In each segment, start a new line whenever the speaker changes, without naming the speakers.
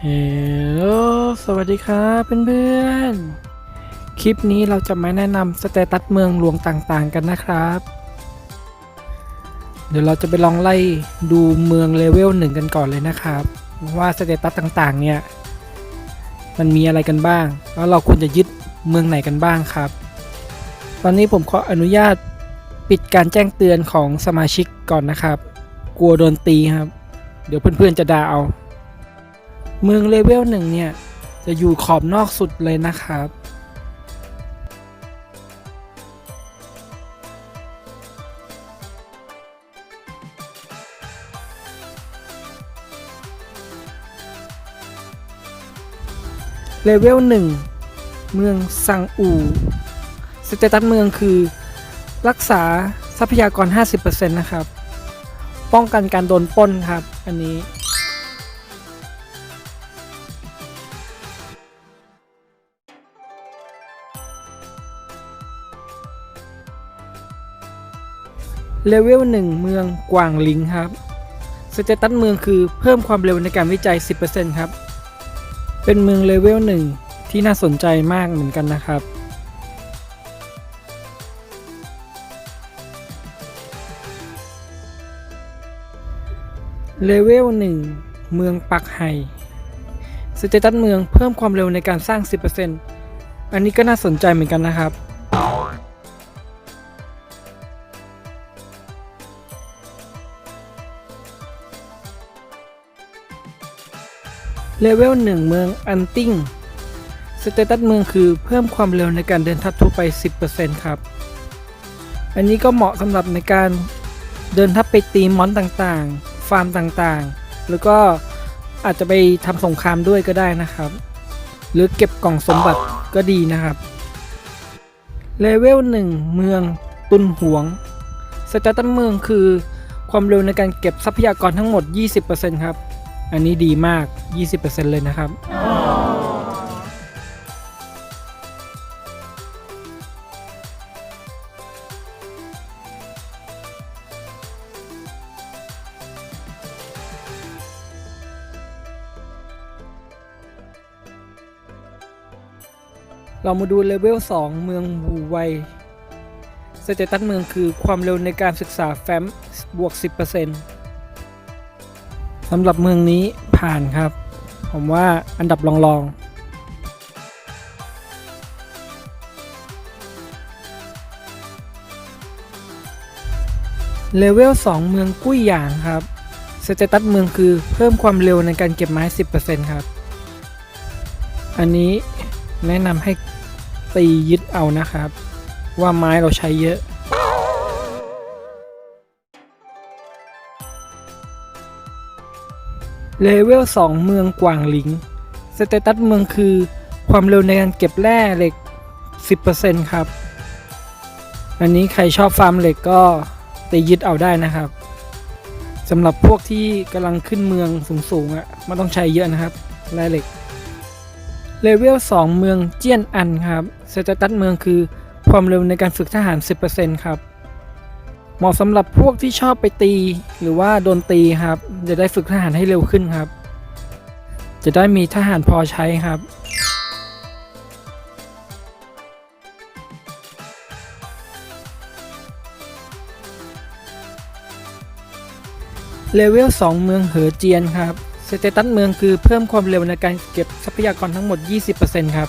เฮลโลสวัสดีครับเพื่อนๆ คลิปนี้เราจะมาแนะนำสเตตัสเมืองหลวงต่างๆกันนะครับ เดี๋ยวเราจะไปลองไล่ดูเมืองเลเวลหนึ่งกันก่อนเลยนะครับ ว่าสเตตัสต่างๆเนี่ย มันมีอะไรกันบ้าง แล้วเราควรจะยึดเมืองไหนกันบ้างครับ อนนี้ผมขออนุญาตปิดการแจ้งเตือนของสมาชิกก่อนนะครับ กลัวโดนตีครับ เดี๋ยวเพื่อนๆจะด่าเอา เมืองเลเวลหนึ่งเนี่ย จะอยู่ขอบนอกสุดเลยนะครับเลเวลหนึ่งเมืองซังอู สเตตัสเมืองคือ รักษาทรัพยากร 50%นะครับ ป้องกันการโดนปล้นครับ อันนี้ เลเวล 1 เมืองกวางลิงครับ สเตตัสเมืองคือเพิ่มความเร็วในการวิจัย 10%ครับ เป็นเมืองเลเวล 1 ที่น่าสนใจมากเหมือนกันนะครับ เลเวล 1 เมืองปักไห่สเตตัสเมืองเพิ่มความเร็วในการสร้าง 10%อันนี้ก็น่าสนใจเหมือนกันนะครับ เลเวล 1 เมืองอันติงสเตตัสเมืองคือเพิ่มความเร็วในการเดินทับทั่วไป 10%ครับ อันนี้ก็เหมาะสำหรับในการเดินทับไปตีมอนต่างๆ ฟาร์มต่างๆ แล้วก็อาจจะไปทำสงครามด้วยก็ได้นะครับ หรือเก็บกล่องสมบัติก็ดีนะครับเลเวล1เมืองตุนหวงสเตตัสเมืองคือความเร็วในการเก็บทรัพยากรทั้งหมด 20%ครับ อันนี้ดีมาก 20%เลยนะครับ เรามาดูเลเวล 2 เมืองวูไวสเตตัสเมืองคือความเร็วในการศึกษาแฟ้มบวก 10%สำหรับเมืองนี้ผ่านครับ ผมว่าอันดับรองๆเลเวล 2 เมืองกุ้ยหยางครับ สเตตัสเมืองคือเพิ่มความเร็วในการเก็บไม้ 10%ครับ อันนี้แนะนำให้ ตียึดเอานะครับ ว่าไม้เราใช้เยอะเลเวล 2 เมืองกวางหลิง สเตตัสเมืองคือความเร็วในการเก็บแร่เหล็ก 10%ครับ อันนี้ใครชอบฟาร์มเหล็กก็ตียึดเอาได้นะครับสำหรับพวกที่กำลังขึ้นเมืองสูงๆอะ่ะไม่ต้องใช้เยอะนะครับแร่เหล็ก เลเวล 2 เมืองเจียนอันครับสเตตัสเมืองคือความเร็วในการฝึกทหาร 10%ครับ เหมาะสำหรับพวกที่ชอบไปตี หรือว่าโดนตีครับ จะได้ฝึกทหารให้เร็วขึ้นครับ จะได้มีทหารพอใช้ครับเลเวล 2 เมืองเหอเจียนครับ สเตตัสเมืองคือเพิ่มความเร็วในการเก็บทรัพยากรทั้งหมด 20%ครับ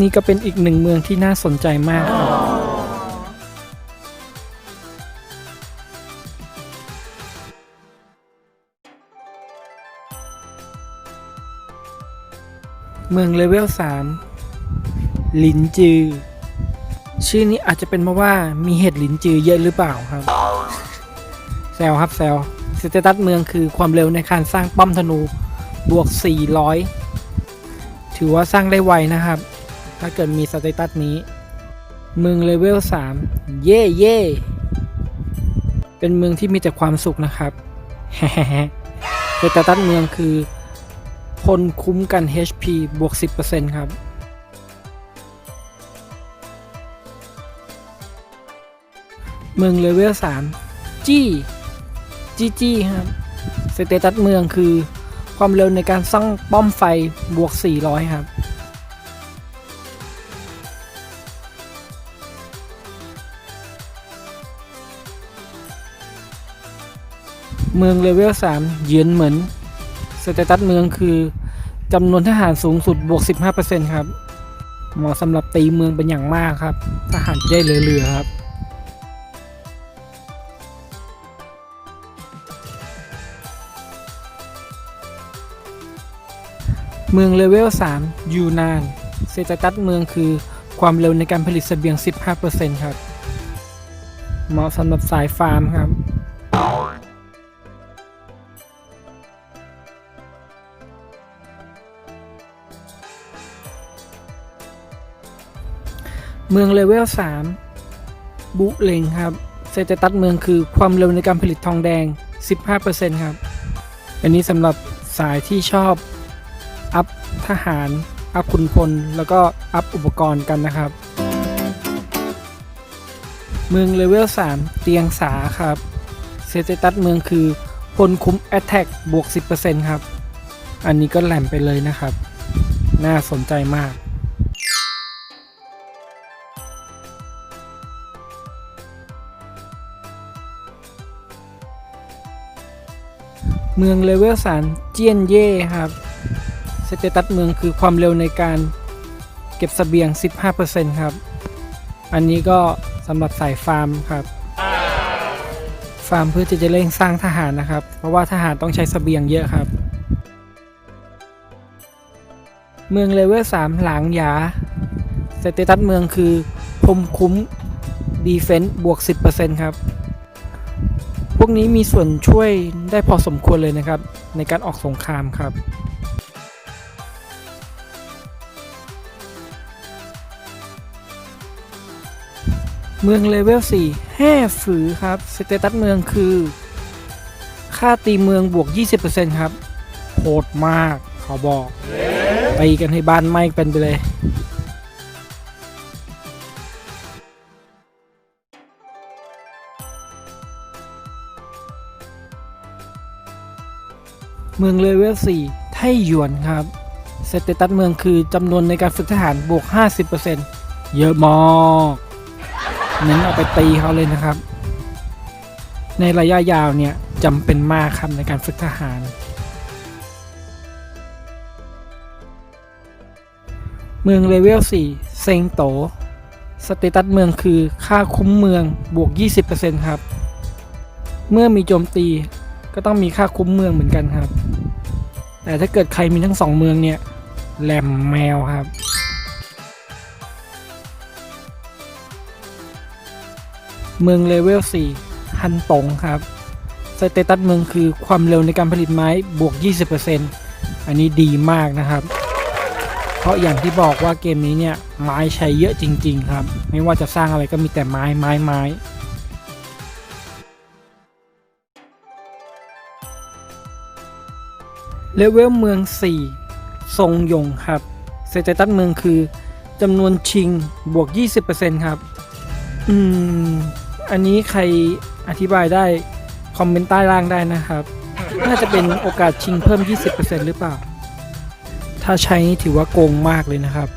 นี่ก็เป็นอีกหนึ่งเมืองที่น่าสนใจมากครับเมืองเลเวล 3 หลินจือ ชื่อนี้อาจจะเป็นเพราะว่ามีเห็ดหลินจือเยอะหรือเปล่าครับ แซลครับแซล สเตตัสเมืองคือความเร็วในการสร้างป้อมธนูบวก 400 ถือว่าสร้างได้ไวนะครับ ถ้าเกิดมีสเตตัสนี้เมืองเลเวล 3 เย่เย่เป็นเมืองที่มีแต่ความสุขนะครับสเตตัสเมืองคือพลคุ้มกัน HP บวก 10%ครับ เมืองเลเวล 3 จี้ จี้จี้ครับสเตตัสเมืองคือความเร็วในการสร้างป้อมไฟบวก 400 ครับเมืองเลเวล 3 เยือนเหมือนสเตตัสเมืองคือจำนวนทหารสูงสุดบวก 15%ครับเหมาะสำหรับตีเมืองเป็นอย่างมากครับ ทหารจะได้เหลือๆครับ เมืองเลเวล 3 ยูนานเซตตัสเมืองคือความเร็วในการผลิตเสบียง 15%ครับ เหมาะสำหรับสายฟาร์มครับ เมืองเลเวล 3 บุเลงครับ เซตตัสเมืองคือความเร็วในการผลิตทองแดง 15%ครับ อันนี้สำหรับสายที่ชอบ ทหาร อัพขุนพล แล้วก็อัพอุปกรณ์กันนะครับ เมืองเลเวล 3 เตียงสาครับเซตตัสเมืองคือพลคุ้ม Attack บวก 10%ครับ อันนี้ก็แหลมไปเลยนะครับ น่าสนใจมาก เมืองเลเวล3เจียนเย่ครับ เตตัสเมืองคือความเร็วในการเก็บสเสบียง 15%ครับ อันนี้ก็สำหรับสายฟาร์มครับ ฟาร์มเพื่อที่จะเร่งสร้างทหารนะครับ เพราะว่าทหารต้องใช้สเสบียงเยอะครับ เมืองเลเวล 3 หลางหยาสเตตัสเมืองคือพรมคุ้มดีเฟนต์บวก 10%ครับ พวกนี้มีส่วนช่วยได้พอสมควรเลยนะครับ ในการออกสงครามครับ เมืองเลเวล4แห่ฝือครับ สเตตัสเมืองคือ ค่าตีเมืองบวก 20%ครับ โหดมากขอบอก ไปกันให้บ้านไม้เป็นไปเลยเมืองเลเวล4ไทหยวนครับสเตตัสเมืองคือจำนวนในการฝึกทหารบวก 50%เยอะมาก เน้นเอาไปตีเขาเลยนะครับ ในระยะยาวเนี่ยจำเป็นมากครับในการฝึกทหาร เมืองเลเวล 4 เซงโต สเตตัสเมืองคือค่าคุ้มเมืองบวก 20%ครับ เมื่อมีโจมตีก็ต้องมีค่าคุ้มเมืองเหมือนกันครับ แต่ถ้าเกิดใครมีทั้งสองเมืองเนี่ยแหลมแมวครับ เมืองเลเวล 4 ฮันตงครับ สเตตัสเมืองคือความเร็วในการผลิตไม้บวก 20%อันนี้ดีมากนะครับ เพราะอย่างที่บอกว่าเกมนี้เนี่ย ไม้ใช้เยอะจริง ๆ ครับ ไม่ว่าจะสร้างอะไรก็มีแต่ไม้ไม้ไม้เลเวลเมือง 4 ทรงยงครับสเตตัสเมืองคือจำนวนชิงบวก 20%ครับ อืม อันนี้ใครอธิบายได้ คอมเมนต์ใต้ล่างได้นะครับ น่าจะเป็นโอกาสชิงเพิ่ม 20%หรือเปล่า ถ้าใช้นี่ถือว่าโกงมากเลยนะครับ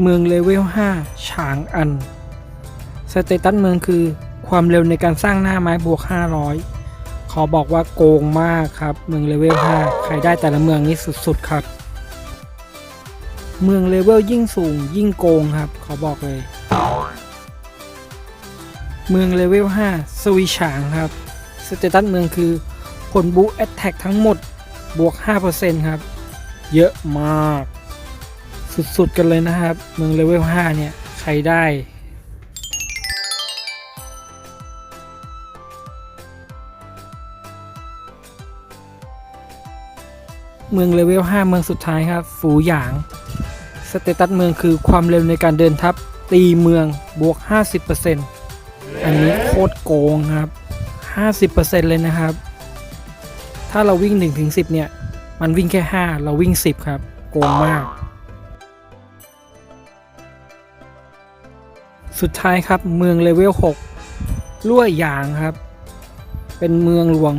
เมืองเลเวล 5 ฉางอัน สเตตัสเมืองคือความเร็วในการสร้างหน้าไม้บวก 500 อบอกว่าโกงมากครับ เมืองเลเวล 5 ใครได้แต่ละเมืองนี้สุดๆครับ เมืองเลเวลยิ่งสูงยิ่งโกงครับ ขอบอกเลย เมืองเลเวล 5 สวีฉางครับ สเตตัสเมืองคือผลบูแอตแทกทั้งหมดบวก 5%ครับ เยอะมาก สุดๆกันเลยนะครับ เมืองเลเวล 5 เนี่ย ใครได้ เมืองเลเวล 5 เมืองสุดท้ายครับ ฝูหยาง สเตตัสเมืองคือความเร็วในการเดินทัพตีเมืองบวก 50%อันนี้โคตรโกงครับ 50%เลยนะครับ ถ้าเราวิ่ง 1-10 เนี่ย มันวิ่งแค่ 5 เราวิ่ง 10 ครับ โกงมาก สุดท้ายครับเมืองเลเวล 6 ลั่วหยางครับ เป็นเมืองหลวง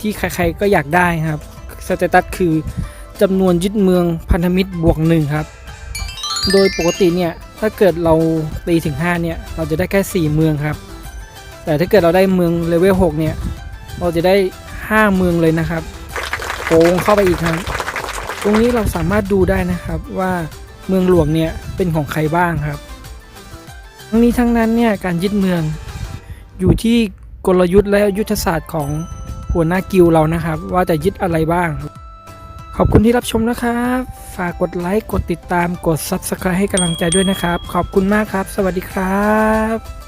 ที่ใครๆก็อยากได้ครับ สเตตัสคือจำนวนยึดเมืองพันธมิตรบวกหนึ่งครับ โดยปกติเนี่ยถ้าเกิดเราตีถึง 5 เนี่ยเราจะได้แค่ 4 เมืองครับ แต่ถ้าเกิดเราได้เมืองเลเวล6เนี่ยเราจะได้ 5 เมืองเลยนะครับโกงเข้าไปอีกครับตรงนี้เราสามารถดูได้นะครับว่าเมืองหลวงเนี่ยเป็นของใครบ้างครับ ทั้งนี้ทั้งนั้นเนี่ยการยึดเมืองอยู่ที่กลยุทธ์และยุทธศาสตร์ของ หัวหน้ากิลเรานะครับ ว่าจะยึดอะไรบ้าง ขอบคุณที่รับชมนะครับ ฝากกดไลค์ กดติดตาม กด Subscribe ให้กำลังใจด้วยนะครับ ขอบคุณมากครับ สวัสดีครับ